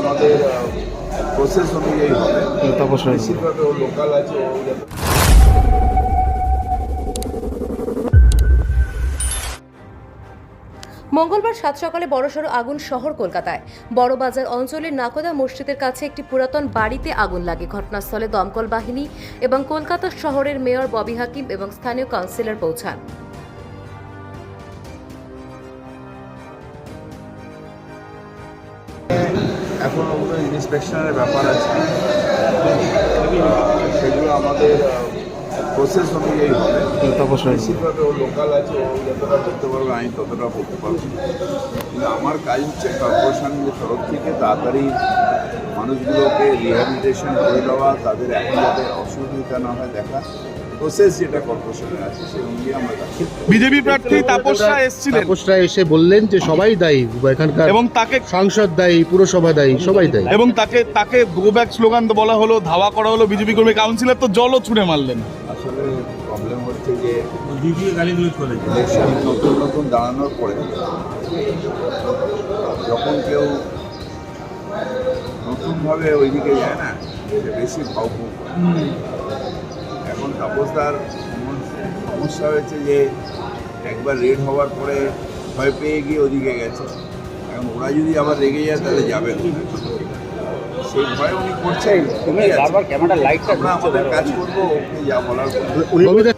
আমাদের প্রসেস অনুযায়ী হবে। তাপস ও লোকাল আছে মঙ্গলবার সাত সকালে বড়সড় আগুন শহর কলকাতায়। বড়বাজার অঞ্চলের নাকোদা মসজিদের কাছে একটি পুরাতন বাড়িতে আগুন লাগে। ঘটনাস্থলে দমকল বাহিনী এবং কলকাতা শহরের মেয়র ববি হাকিম এবং স্থানীয় কাউন্সিলর পৌঁছান। এখন ওগুলো ইন্সপেকশনের ব্যাপার আছে? সেগুলো আমাদের প্রসেস অনুযায়ী হবে। বেশিরভাগ ও লোকাল আছে ও যতটা করতে পারবে আমি ততটা করতে পারব। কিন্তু আমার কাজ হচ্ছে কর্পোরেশনের তরফ থেকে তাড়াতাড়ি মানুষগুলোকে রিহ্যাবিলিটেশন করে দেওয়া তাদের এখন যাতে অসুবিধা না হয় দেখা। প্রসেস যেটা কর্পোরেশনের আছে সে আমরা বিজেপি প্রার্থী তাপসরা এসেছিলেন। তাপসরা এসে বললেন যে সবাই দায়ী এখানকার এবং তাকে সাংসদ দায়ী পুরসভা দায়ী সবাই দায়ী। এবং তাকে তাকে গো ব্যাক স্লোগান বলা হলো ধাওয়া করা হলো বিজেপি কর্মী কাউন্সিলর তো জলও ছুঁড়ে মারলেন। আসলে প্রবলেম হচ্ছে যে ইলেকশন নতুন নতুন দাঁড়ানোর পরে যখন কেউ নতুনভাবে ওইদিকে যায় না বেশি ভাবুক। তাপসদার সমস- সমস্যা হয়েছে যে একবার রেড হওয়ার পরে ভয় পেয়ে গিয়ে ওদিকে গেছে। এখন ওরা যদি আবার রেগে যায় তাহলে যাবে না। সেই ভয় উনি করছেন। তুমি বারবার ক্যামেরা লাইটটা আমরা আমাদের কাজ করব ওকে যা বলার। Babita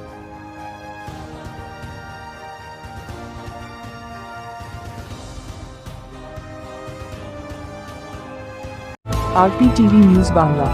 RPTV news Bangla